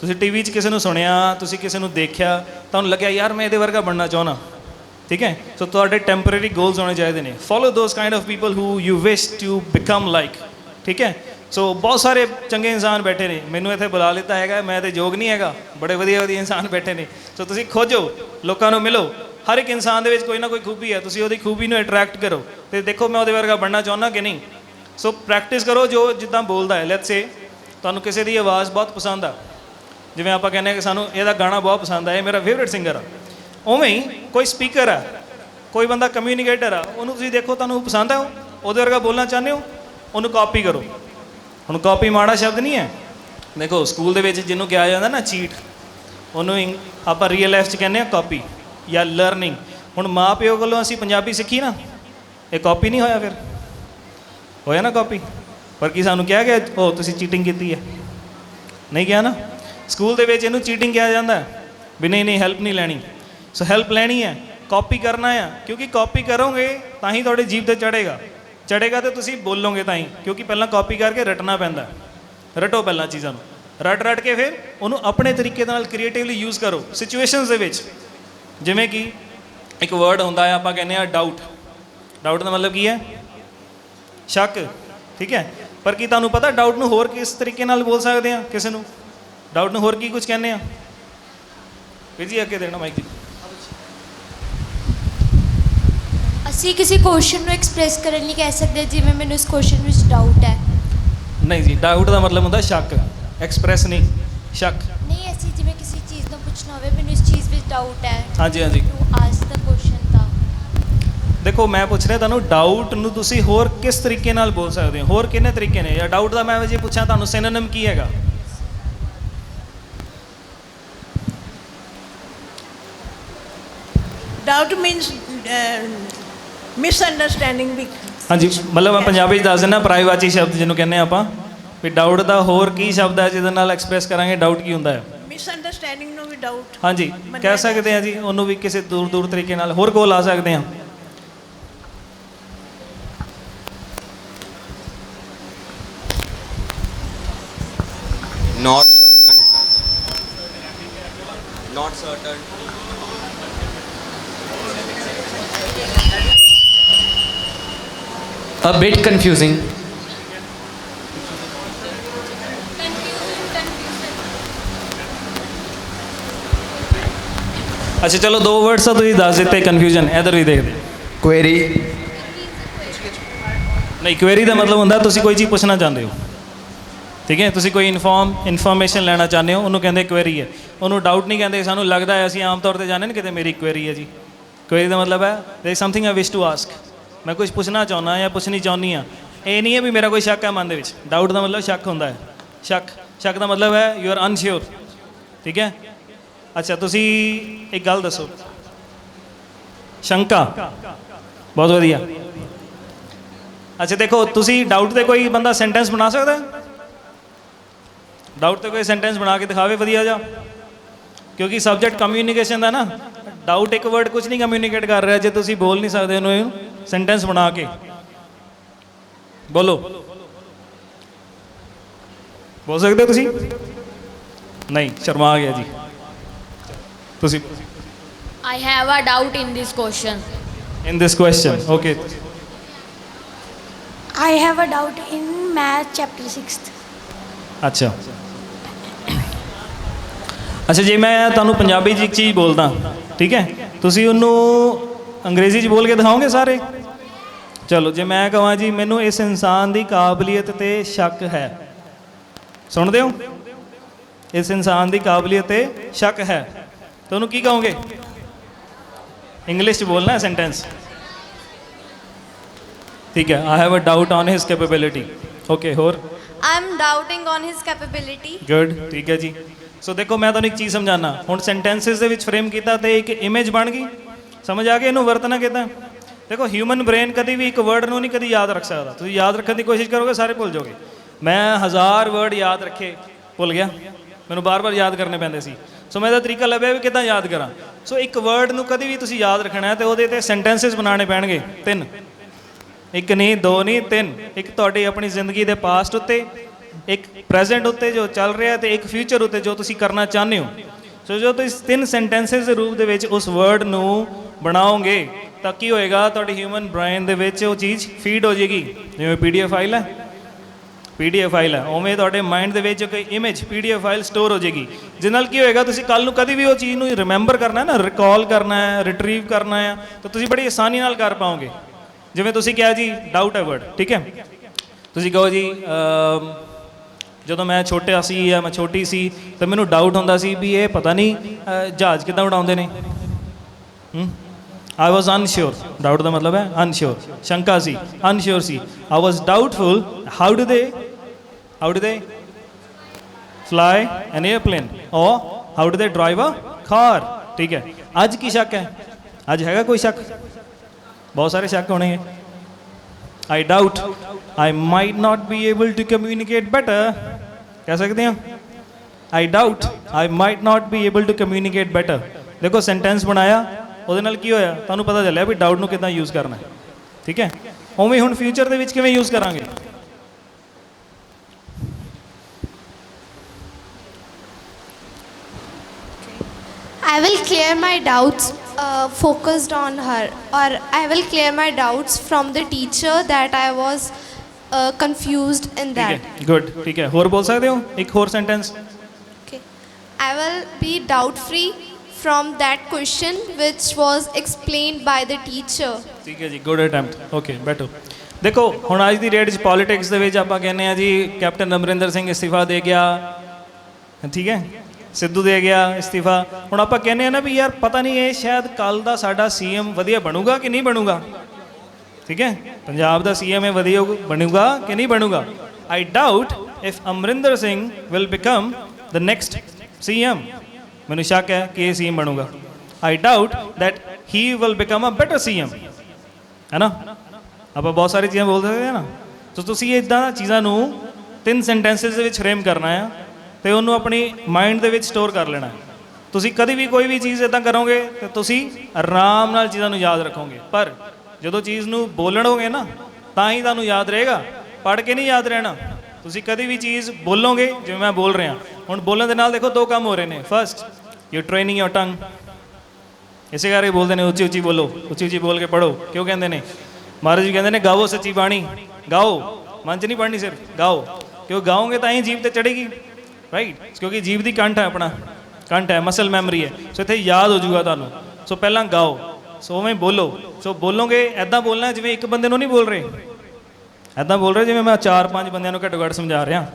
B: ਤੁਸੀਂ ਟੀਵੀ 'ਚ ਕਿਸੇ ਨੂੰ ਸੁਣਿਆ, ਤੁਸੀਂ ਕਿਸੇ ਨੂੰ ਦੇਖਿਆ, ਤੁਹਾਨੂੰ ਲੱਗਿਆ, ਯਾਰ, ਮੈਂ ਇਹਦੇ ਵਰਗਾ ਬਣਨਾ ਚਾਹੁੰਦਾ। ਠੀਕ ਹੈ? ਸੋ ਤੁਹਾਡੇ ਟੈਂਪਰੇਰੀ ਗੋਲਸ ਹੋਣੇ ਚਾਹੀਦੇ ਨੇ। Follow those kind of people who you wish to become like ਠੀਕ ਹੈ? ਸੋ ਬਹੁਤ ਸਾਰੇ ਚੰਗੇ ਇਨਸਾਨ ਬੈਠੇ ਨੇ। ਮੈਨੂੰ ਇੱਥੇ ਬੁਲਾ ਲਿੱਤਾ ਹੈਗਾ, ਮੈਂ ਤੇ ਯੋਗ ਨਹੀਂ ਹੈਗਾ। ਬੜੇ ਵਧੀਆ ਵਧੀਆ ਇਨਸਾਨ ਬੈਠੇ ਨੇ। ਸੋ ਤੁਸੀਂ ਖੋਜੋ, ਲੋਕਾਂ ਨੂੰ ਮਿਲੋ। ਹਰ ਇੱਕ ਇਨਸਾਨ ਦੇ ਵਿੱਚ ਕੋਈ ਨਾ ਕੋਈ ਖੂਬੀ ਹੈ। ਤੁਸੀਂ ਉਹਦੀ ਖੂਬੀ ਨੂੰ ਅਟਰੈਕਟ ਕਰੋ। ਤੇ ਦੇਖੋ, ਮੈਂ ਉਹਦੇ ਵਰਗਾ ਬਣਨਾ ਚਾਹੁੰਦਾ ਕਿ ਨਹੀਂ? ਸੋ ਪ੍ਰੈਕਟਿਸ ਕਰੋ ਜੋ ਜਿੱਦਾਂ ਬੋਲਦਾ ਹੈ। ਲੈਟਸ ਸੇ ਤੁਹਾਨੂੰ ਕਿਸੇ ਦੀ ਆਵਾਜ਼ ਬਹੁਤ ਪਸੰਦ ਆ। ਜਿਵੇਂ ਆਪਾਂ ਕਹਿੰਦੇ ਹਾਂ ਕਿ ਸਾਨੂੰ ਇਹਦਾ ਗਾਣਾ ਬਹੁਤ ਪਸੰਦ ਆ, ਇਹ ਮੇਰਾ ਫੇਵਰਿਟ ਸਿੰਗਰ ਆ। ਉਵੇਂ ਹੀ ਕੋਈ ਸਪੀਕਰ ਆ, ਕੋਈ ਬੰਦਾ ਕਮਿਊਨੀਕੇਟਰ ਆ, ਉਹਨੂੰ ਤੁਸੀਂ ਦੇਖੋ, ਤੁਹਾਨੂੰ ਪਸੰਦ ਆ? ਉਹਦੇ ਵਰਗਾ ਬੋਲਣਾ ਚਾਹੁੰਦੇ ਹੋ? ਉਹਨੂੰ ਕਾਪੀ ਕਰੋ। ਹੁਣ ਕਾਪੀ ਮਾੜਾ ਸ਼ਬਦ ਨਹੀਂ ਹੈ। ਦੇਖੋ, ਸਕੂਲ ਦੇ ਵਿੱਚ ਜਿਹਨੂੰ ਕਿਹਾ ਜਾਂਦਾ ਨਾ ਚੀਟ, ਉਹਨੂੰ ਇੰਗ- ਆਪਾਂ ਰੀਅਲ ਲਾਈਫ 'ਚ ਕਹਿੰਦੇ ਆ ਕਾਪੀ ਜਾਂ ਲਰਨਿੰਗ ਹੁਣ ਮਾਂ ਪਿਓ ਕੋਲੋਂ ਅਸੀਂ ਪੰਜਾਬੀ ਸਿੱਖੀ ਨਾ, ਇਹ ਕਾਪੀ ਨਹੀਂ ਹੋਇਆ ਫਿਰ। ਹੋਇਆ ਨਾ ਕਾਪੀ? ਪਰ ਕੀ ਸਾਨੂੰ ਕਿਹਾ ਗਿਆ ਉਹ ਤੁਸੀਂ ਚੀਟਿੰਗ ਕੀਤੀ ਹੈ? ਨਹੀਂ ਕਿਹਾ ਨਾ। ਸਕੂਲ ਦੇ ਵਿੱਚ ਇਹਨੂੰ ਚੀਟਿੰਗ ਕਿਹਾ ਜਾਂਦਾ ਹੈ। ਵੀ ਨਹੀਂ ਨਹੀਂ ਹੈਲਪ ਨਹੀਂ ਲੈਣੀ। ਸੋ ਹੈਲਪ ਲੈਣੀ ਹੈ, ਕਾਪੀ ਕਰਨਾ ਹੈ। ਕਿਉਂਕਿ ਕਾਪੀ ਕਰੋਗੇ, ਤਾਂ ਹੀ ਤੁਹਾਡੇ ਜੀਭ ਤੇ ਚੜੇਗਾ ਚੜੇਗਾ ਤੇ ਤੁਸੀਂ ਬੋਲੋਗੇ ਤਾਂ ਹੀ, ਕਿਉਂਕਿ ਪਹਿਲਾਂ ਕਾਪੀ ਕਰਕੇ ਰਟਣਾ ਪੈਂਦਾ। ਰਟੋ ਪਹਿਲਾਂ ਚੀਜ਼ਾਂ ਨੂੰ। ਰਟ ਰਟ ਕੇ ਫਿਰ ਉਹਨੂੰ ਆਪਣੇ ਤਰੀਕੇ ਨਾਲ ਕ੍ਰੀਏਟਿਵਲੀ ਯੂਜ਼ ਕਰੋ ਸਿਚੁਏਸ਼ਨਸ ਦੇ ਵਿੱਚ। ਜਿਵੇਂ ਕਿ ਇੱਕ ਵਰਡ ਹੁੰਦਾ ਹੈ, ਆਪਾਂ ਕਹਿੰਦੇ ਆ ਡਾਊਟ ਡਾਊਟ ਦਾ ਮਤਲਬ ਕੀ ਹੈ? ਸ਼ੱਕ। ਠੀਕ ਹੈ? ਪਰ ਕੀ ਤੁਹਾਨੂੰ ਪਤਾ ਡਾਊਟ ਨੂੰ ਹੋਰ ਕਿਸ ਤਰੀਕੇ ਨਾਲ ਬੋਲ ਸਕਦੇ ਆ ਕਿਸੇ ਨੂੰ? ਡਾਊਟ ਨੂੰ ਹੋਰ ਕੀ ਕੁਝ ਕਹਿੰਦੇ ਆ ਵੀਰ ਜੀ, ਅੱਗੇ ਦੇਣਾ ਮਾਈਕ ਜੀ।
C: ਅਸੀਂ ਕਿਸੇ ਕੁਐਸਚਨ ਨੂੰ ਐਕਸਪ੍ਰੈਸ ਕਰਨ ਲਈ ਕਹਿ ਸਕਦੇ ਹਾਂ, ਜਿਵੇਂ ਮੈਨੂੰ ਇਸ ਕੁਐਸਚਨ ਵਿੱਚ ਡਾਊਟ ਹੈ?
B: ਨਹੀਂ ਜੀ ਡਾਊਟ ਦਾ ਮਤਲਬ ਹੁੰਦਾ ਸ਼ੱਕ। ਐਕਸਪ੍ਰੈਸ ਨਹੀਂ ਸ਼ੱਕ।
C: ਨਹੀਂ ਅਸੀਂ ਜਿਵੇਂ ਕਿਸੇ ਚੀਜ਼ ਨੂੰ ਪੁੱਛਣਾ ਹੋਵੇ ਮੈਨੂੰ ਇਸ ਚੀਜ਼ ਵਿੱਚ ਡਾਊਟ ਹੈ।
B: ਹਾਂਜੀ ਹਾਂਜੀ।
C: ਟੂ ਆਸਕ ਦਾ ਕੁਐਸਚਨ ਤਾਂ।
B: ਦੇਖੋ ਮੈਂ ਪੁੱਛ ਰਿਹਾ ਤੁਹਾਨੂੰ ਡਾਊਟ ਨੂੰ ਤੁਸੀਂ ਹੋਰ ਕਿਸ ਤਰੀਕੇ ਨਾਲ ਬੋਲ ਸਕਦੇ ਹੋ? ਹੋਰ ਕਿੰਨੇ ਤਰੀਕੇ ਨੇ? ਜਾਂ ਡਾਊਟ ਦਾ ਮੈਂ ਜੇ ਪੁੱਛਾਂ ਤੁਹਾਨੂੰ ਸਿਨੋਨਿਮ ਕੀ ਹੈਗਾ?
A: ਡਾਊਟ ਮਿਸਅੰਡਰਸਟੈਂਡਿੰਗ ਵੀ।
B: ਹਾਂਜੀ ਮਤਲਬ ਮੈਂ ਪੰਜਾਬੀ 'ਚ ਦੱਸ ਦਿੰਦਾ ਪ੍ਰਾਈਵਾਚੀ ਸ਼ਬਦ ਜਿਹਨੂੰ ਕਹਿੰਦੇ ਆ ਆਪਾਂ। ਵੀ ਡਾਊਟ ਦਾ ਹੋਰ ਕੀ ਸ਼ਬਦ ਹੈ ਜਿਹਦੇ ਨਾਲ ਐਕਸਪ੍ਰੈਸ ਕਰਾਂਗੇ ਡਾਊਟ ਕੀ ਹੁੰਦਾ ਹੈ?
A: ਮਿਸਅੰਡਰਸਟੈਂਡਿੰਗ ਨੂੰ ਵੀ ਡਾਊਟ
B: ਹਾਂਜੀ ਕਹਿ ਸਕਦੇ ਆ ਜੀ ਉਹਨੂੰ ਵੀ ਕਿਸੇ ਦੂਰ ਦੂਰ ਤਰੀਕੇ ਨਾਲ ਹੋਰ ਕੋਲ ਆ ਸਕਦੇ ਆ
D: A bit confusing.
B: ਅੱਛਾ ਚਲੋ ਦੋ ਵਰਡਸ ਤਾਂ ਤੁਸੀਂ ਦੱਸ ਦਿੱਤੇ ਕਨਫਿਊਜ਼ਨ ਇਧਰ ਵੀ ਦੇਖਦੇ।
D: Query.
B: ਨਹੀਂ ਕੁਐਰੀ ਦਾ ਮਤਲਬ ਹੁੰਦਾ ਤੁਸੀਂ ਕੋਈ ਚੀਜ਼ ਪੁੱਛਣਾ ਚਾਹੁੰਦੇ ਹੋ। ਠੀਕ ਹੈ ਤੁਸੀਂ ਕੋਈ ਇਨਫਾਰਮ ਇਨਫੋਰਮੇਸ਼ਨ ਲੈਣਾ ਚਾਹੁੰਦੇ ਹੋ ਉਹਨੂੰ ਕਹਿੰਦੇ ਕੁਐਰੀ ਹੈ। ਉਹਨੂੰ ਡਾਊਟ ਨਹੀਂ ਕਹਿੰਦੇ ਸਾਨੂੰ ਲੱਗਦਾ ਹੈ ਅਸੀਂ ਆਮ ਤੌਰ ਤੇ ਜਾਣਦੇ ਨੇ ਕਿਤੇ ਮੇਰੀ ਕੁਐਰੀ ਹੈ ਜੀ। ਕੁਐਰੀ ਦਾ ਮਤਲਬ ਹੈ there is something I wish to ask ਮੈਂ ਕੁਝ ਪੁੱਛਣਾ ਚਾਹੁੰਦਾ ਜਾਂ ਪੁੱਛਣੀ ਚਾਹੁੰਦੀ ਆ ਇਹ ਨਹੀਂ ਹੈ ਵੀ ਮੇਰਾ ਕੋਈ ਸ਼ੱਕ ਹੈ ਮਨ ਦੇ ਵਿੱਚ। ਡਾਊਟ ਦਾ ਮਤਲਬ ਸ਼ੱਕ ਹੁੰਦਾ ਹੈ। ਸ਼ੱਕ। ਸ਼ੱਕ ਦਾ ਮਤਲਬ ਹੈ ਯੂ ਆਰ ਅਨਸ਼ਿਓਰ ਠੀਕ ਹੈ? ਅੱਛਾ, ਤੁਸੀਂ ਇੱਕ ਗੱਲ ਦੱਸੋ। ਸ਼ੰਕਾ। ਬਹੁਤ ਵਧੀਆ। ਅੱਛਾ, ਦੇਖੋ, ਤੁਸੀਂ ਡਾਊਟ ਤੇ ਕੋਈ ਬੰਦਾ ਸੈਂਟੈਂਸ ਬਣਾ ਸਕਦਾ ਹੈ? ਡਾਊਟ ਤੇ ਕੋਈ ਸੈਂਟੈਂਸ ਬਣਾ ਕੇ ਦਿਖਾਵੇ ਵਧੀਆ ਜਾ ਕਿਉਂਕਿ ਸਬਜੈਕਟ ਕਮਿਊਨੀਕੇਸ਼ਨ ਦਾ ਨਾ। ਡਾਊਟ ਇੱਕ ਵਰਡ ਕੁਝ ਨਹੀਂ ਕਮਿਊਨੀਕੇਟ ਕਰ ਰਿਹਾ ਜੇ ਤੁਸੀਂ ਬੋਲ ਨਹੀਂ ਸਕਦੇ ਉਹਨੂੰ ਸੈਂਟੈਂਸ ਬਣਾ ਕੇ। ਬੋਲੋ। ਬੋਲ ਸਕਦੇ ਹੋ ਤੁਸੀਂ? ਨਹੀਂ ਸ਼ਰਮਾ ਗਿਆ ਜੀ। ਤੁਸੀਂ?
E: I have a doubt in this question.
B: In this question okay
C: I have a doubt in math chapter 6th.
B: ਅੱਛਾ। ਅੱਛਾ ਜੇ ਮੈਂ ਤੁਹਾਨੂੰ ਪੰਜਾਬੀ ਇੱਕ ਚੀਜ਼ ਬੋਲਦਾ ਠੀਕ ਹੈ? ਤੁਸੀਂ ਉਹਨੂੰ ਅੰਗਰੇਜ਼ੀ 'ਚ ਬੋਲ ਕੇ ਦਿਖਾਓਗੇ ਸਾਰੇ? ਚਲੋ ਜੇ ਮੈਂ ਕਹਾਂ ਜੀ ਮੈਨੂੰ ਇਸ ਇਨਸਾਨ ਦੀ ਕਾਬਲੀਅਤ ਤੇ ਸ਼ੱਕ ਹੈ। ਸੁਣਦੇ ਹੋ? ਇਸ ਇਨਸਾਨ ਦੀ ਕਾਬਲੀਅਤ ਤੇ ਸ਼ੱਕ ਹੈ। ਤਾਂ ਉਹਨੂੰ ਕੀ ਕਹੋਗੇ? ਇੰਗਲਿਸ਼ 'ਚ ਬੋਲਣਾ ਹੈ ਸੈਂਟੈਂਸ ਠੀਕ ਹੈ I have a doubt on his capability okay ਹੋਰ?
C: I'm doubting on his capability.
B: Good ਠੀਕ ਹੈ ਜੀ। ਸੋ ਦੇਖੋ, ਮੈਂ ਤੁਹਾਨੂੰ ਇੱਕ ਚੀਜ਼ ਸਮਝਾਣਾ ਹੁਣ ਸੈਂਟੈਂਸਸ ਦੇ ਵਿੱਚ ਫਰੇਮ ਕੀਤਾ ਤੇ ਇੱਕ ਇਮੇਜ ਬਣ ਗਈ। ਸਮਝ ਆ ਗਿਆ ਇਹਨੂੰ? ਵਰਤਣਾ ਕਿੱਦਾਂ? ਦੇਖੋ ਹਿਊਮਨ ਬ੍ਰੇਨ ਕਦੀ ਵੀ ਇੱਕ ਵਰਡ ਨੂੰ ਨਹੀਂ ਕਦੀ ਯਾਦ ਰੱਖ ਸਕਦਾ। ਤੁਸੀਂ ਯਾਦ ਰੱਖਣ ਦੀ ਕੋਸ਼ਿਸ਼ ਕਰੋਗੇ, ਸਾਰੇ ਭੁੱਲ ਜਾਓਗੇ। ਮੈਂ ਹਜ਼ਾਰ ਵਰਡ ਯਾਦ ਰੱਖੇ, ਭੁੱਲ ਗਿਆ। ਮੈਨੂੰ ਬਾਰ-ਬਾਰ ਯਾਦ ਕਰਨੇ ਪੈਂਦੇ ਸੀ। ਸੋ ਮੈਂ ਇਹਦਾ ਤਰੀਕਾ ਲੱਭਿਆ ਵੀ ਕਿੱਦਾਂ ਯਾਦ ਕਰਾਂ। ਸੋ ਇੱਕ ਵਰਡ ਨੂੰ ਕਦੀ ਵੀ ਤੁਸੀਂ ਯਾਦ ਰੱਖਣਾ ਹੈ ਤੇ ਉਹਦੇ ਤੇ ਸੈਂਟੈਂਸਸ ਬਣਾਉਣੇ ਪੈਣਗੇ। ਤਿੰਨ। ਇੱਕ ਨਹੀਂ, ਦੋ ਨਹੀਂ, ਤਿੰਨ। ਇੱਕ ਤੁਹਾਡੀ ਆਪਣੀ ਜ਼ਿੰਦਗੀ ਦੇ ਪਾਸਟ ਉੱਤੇ ਇੱਕ ਪ੍ਰੈਜ਼ੈਂਟ ਉੱਤੇ ਜੋ ਚੱਲ ਰਿਹਾ ਤੇ ਇੱਕ ਫਿਊਚਰ ਉੱਤੇ ਜੋ ਤੁਸੀਂ ਕਰਨਾ ਚਾਹੁੰਦੇ ਹੋ। ਸੋ ਜੋ ਤੁਸੀਂ ਤਿੰਨ ਸੈਂਟੈਂਸਸ ਦੇ ਰੂਪ ਦੇ ਵਿੱਚ ਉਸ ਵਰਡ ਨੂੰ ਬਣਾਓਗੇ, ਤਾਂ ਕੀ ਹੋਏਗਾ? ਤੁਹਾਡੀ ਹਿਊਮਨ ਬ੍ਰੇਨ ਦੇ ਵਿੱਚ ਉਹ ਚੀਜ਼ ਫੀਡ ਹੋ ਜਾਏਗੀ। ਜਿਵੇਂ ਪੀਡੀਐਫ ਫਾਈਲ ਹੈ। ਪੀਡੀਐਫ ਫਾਈਲ ਹੈ। ਉਵੇਂ ਤੁਹਾਡੇ ਮਾਈਂਡ ਦੇ ਵਿੱਚ ਕੋਈ ਇਮੇਜ ਪੀਡੀਐਫ ਫਾਈਲ ਸਟੋਰ ਹੋ ਜਾਏਗੀ। ਜਿਸ ਨਾਲ ਕੀ ਹੋਏਗਾ? ਤੁਸੀਂ ਕੱਲ ਨੂੰ ਕਦੀ ਵੀ ਉਹ ਚੀਜ਼ ਨੂੰ ਰਿਮੈਂਬਰ ਕਰਨਾ ਹੈ ਨਾ ਰਿਕਾਲ ਕਰਨਾ ਹੈ ਰਿਟਰੀਵ ਕਰਨਾ ਹੈ, ਤਾਂ ਤੁਸੀਂ ਬੜੀ ਆਸਾਨੀ ਨਾਲ ਕਰ ਪਾਓਗੇ। ਜਿਵੇਂ ਤੁਸੀਂ ਕਿਹਾ ਜੀ ਡਾਊਟ ਹੈ ਵਰਡ ਠੀਕ ਹੈ? ਤੁਸੀਂ ਕਹੋ ਜੀ ਜਦੋਂ ਮੈਂ ਛੋਟਾ ਸੀ ਜਾਂ ਮੈਂ ਛੋਟੀ ਸੀ, ਤਾਂ ਮੈਨੂੰ ਡਾਊਟ ਹੁੰਦਾ ਸੀ ਵੀ ਇਹ ਪਤਾ ਨਹੀਂ ਜਹਾਜ਼ ਕਿੱਦਾਂ ਉਡਾਉਂਦੇ ਨੇ। ਹੂੰ? ਆਈ ਵਾਸ ਅਨਸ਼ਿਓਰ ਡਾਊਟ ਦਾ ਮਤਲਬ ਹੈ ਅਨਸ਼ਿਓਰ ਸ਼ੰਕਾ ਸੀ unsure C. I was doubtful how do they How do they fly an airplane? Or how do they drive a car? ਠੀਕ ਹੈ ਅੱਜ ਕੀ ਸ਼ੱਕ ਹੈ ਅੱਜ ਹੈਗਾ ਕੋਈ ਸ਼ੱਕ ਬਹੁਤ ਸਾਰੇ ਸ਼ੱਕ ਹੋਣੇ ਹੈ I doubt. I might not be able to communicate better. ਕਹਿ ਸਕਦੇ ਹਾਂ I doubt I might not be able to communicate better ਦੇਖੋ ਸੈਂਟੈਂਸ ਬਣਾਇਆ ਉਹਦੇ ਨਾਲ ਕੀ ਹੋਇਆ ਤੁਹਾਨੂੰ ਪਤਾ ਚੱਲਿਆ ਵੀ ਡਾਊਟ ਨੂੰ ਕਿਦਾਂ ਯੂਜ਼ ਕਰਨਾ ਹੈ ਠੀਕ ਹੈ ਉਵੇਂ ਹੁਣ ਫਿਊਚਰ ਦੇ ਵਿੱਚ ਕਿਵੇਂ ਯੂਜ਼ ਕਰਾਂਗੇ
F: I will clear my doubts uh, focused on her, or I will clear my doubts from the teacher that I was confused in
B: ਠੀਕ
F: that.
B: ਹੈ ਗੁੱਡ ਠੀਕ ਹੈ ਹੋਰ ਬੋਲ ਸਕਦੇ ਹੋ ਇੱਕ ਹੋਰ sentence
F: Okay. I will be doubt free from that question which was explained by the teacher.
B: ਠੀਕ ਹੈ ਜੀ ਗੁੱਡ ਅਟੈਂਪਟ ਓਕੇ ਬੈਠੋ ਦੇਖੋ ਹੁਣ ਅੱਜ ਦੀ ਡੇਟ 'ਚ ਪੋਲਿਟਿਕਸ ਦੇ ਵਿੱਚ ਆਪਾਂ ਕਹਿੰਦੇ ਆ ਜੀ ਕੈਪਟਨ ਅਮਰਿੰਦਰ ਸਿੰਘ ਇਸਤੀਫਾ ਦੇ ਗਿਆ ਠੀਕ ਹੈ ਸਿੱਧੂ ਦੇ ਗਿਆ ਇਸਤੀਫਾ ਹੁਣ ਆਪਾਂ ਕਹਿੰਦੇ ਆ ਨਾ ਵੀ ਯਾਰ ਪਤਾ ਨਹੀਂ ਇਹ ਸ਼ਾਇਦ ਕੱਲ ਦਾ ਸਾਡਾ ਸੀਐਮ ਵਧੀਆ ਬਣੂਗਾ ਕਿ ਨਹੀਂ ਬਣੂਗਾ ਠੀਕ ਹੈ? ਪੰਜਾਬ ਦਾ ਸੀਐਮ ਇਹ ਵਧੀਆ ਬਣੂਗਾ ਕਿ ਨਹੀਂ ਬਣੂਗਾ? I doubt if Amarinder Singh will become the next CM ਮੈਨੂੰ ਸ਼ੱਕ ਹੈ ਕਿ ਇਹ ਸੀਐਮ ਬਣੂਗਾ। I doubt that he will become a better CM ਹੈ ਨਾ? ਆਪਾਂ ਬਹੁਤ ਸਾਰੀ ਚੀਜ਼ਾਂ ਬੋਲ ਸਕਦੇ ਹਾਂ ਨਾ। ਸੋ ਤੁਸੀਂ ਇਦਾਂ ਚੀਜ਼ਾਂ ਨੂੰ ਤਿੰਨ ਸੈਂਟੈਂਸਸ ਦੇ ਵਿੱਚ ਫਰੇਮ ਕਰਨਾ ਆ ਤੇ ਉਹਨੂੰ ਆਪਣੀ ਮਾਈਂਡ ਦੇ ਵਿੱਚ ਸਟੋਰ ਕਰ ਲੈਣਾ। ਹੈ। ਤੁਸੀਂ ਕਦੀ ਵੀ ਕੋਈ ਵੀ ਚੀਜ਼ ਇਦਾਂ ਕਰੋਗੇ ਤੇ ਤੁਸੀਂ ਆਰਾਮ ਨਾਲ ਚੀਜ਼ਾਂ ਨੂੰ ਯਾਦ ਰੱਖੋਗੇ। ਪਰ ਜਦੋਂ ਚੀਜ਼ ਨੂੰ ਬੋਲਣੋਗੇ ਨਾ, ਤਾਂ ਹੀ ਤੁਹਾਨੂੰ ਯਾਦ ਰਹੇਗਾ। ਪੜ੍ਹ ਕੇ ਨਹੀਂ ਯਾਦ ਰਹਿਣਾ। ਤੁਸੀਂ ਕਦੇ ਵੀ ਚੀਜ਼ ਬੋਲੋਗੇ, ਜਿਵੇਂ ਮੈਂ ਬੋਲ ਰਿਹਾ। ਹੁਣ ਬੋਲਣ ਦੇ ਨਾਲ ਦੇਖੋ ਦੋ ਕੰਮ ਹੋ ਰਹੇ ਨੇ। ਫਰਸਟ ਯੂ ਟ੍ਰੇਨਿੰਗ ਯੋਰ ਟੰਗ ਇਸੇ ਕਰਕੇ ਬੋਲਦੇ ਨੇ, ਉੱਚੀ ਉੱਚੀ ਬੋਲੋ। ਉੱਚੀ ਉੱਚੀ ਬੋਲ ਕੇ ਪੜੋ ਕਿਉਂ ਕਹਿੰਦੇ ਨੇ? ਮਹਾਰਾਜ ਜੀ ਕਹਿੰਦੇ ਨੇ, ਗਾਓ ਸੱਚੀ ਬਾਣੀ। ਗਾਓ। ਮਨ ਚ ਨਹੀਂ ਪੜਨੀ ਸਿਰਫ, ਗਾਓ। ਕਿਉਂ ਗਾਓਗੇ ਤਾਂ ਹੀ ਜੀਵ ਤੇ ਚੜੇਗੀ ਰਾਈਟ ਕਿਉਂਕਿ ਜੀਵ ਦੀ ਕੰਠ ਹੈ ਆਪਣਾ। ਕੰਠ ਹੈ ਮਸਲ ਮੈਮਰੀ ਹੈ। ਸੋ ਇੱਥੇ ਯਾਦ ਹੋ ਜਾਊਗਾ ਤੁਹਾਨੂੰ। ਸੋ ਪਹਿਲਾਂ ਗਾਓ। ਸੋ ਉਵੇਂ ਬੋਲੋ। ਸੋ ਬੋਲੋਗੇ ਐਦਾਂ ਬੋਲਣਾ, ਜਿਵੇਂ ਇੱਕ ਬੰਦੇ ਨੂੰ ਨਹੀਂ ਬੋਲ ਰਹੇ। ਐਦਾਂ ਬੋਲ ਰਹੇ, ਜਿਵੇਂ ਮੈਂ ਚਾਰ ਪੰਜ ਬੰਦਿਆਂ ਨੂੰ ਘੱਟੋ ਘੱਟ ਸਮਝਾ ਰਿਹਾ।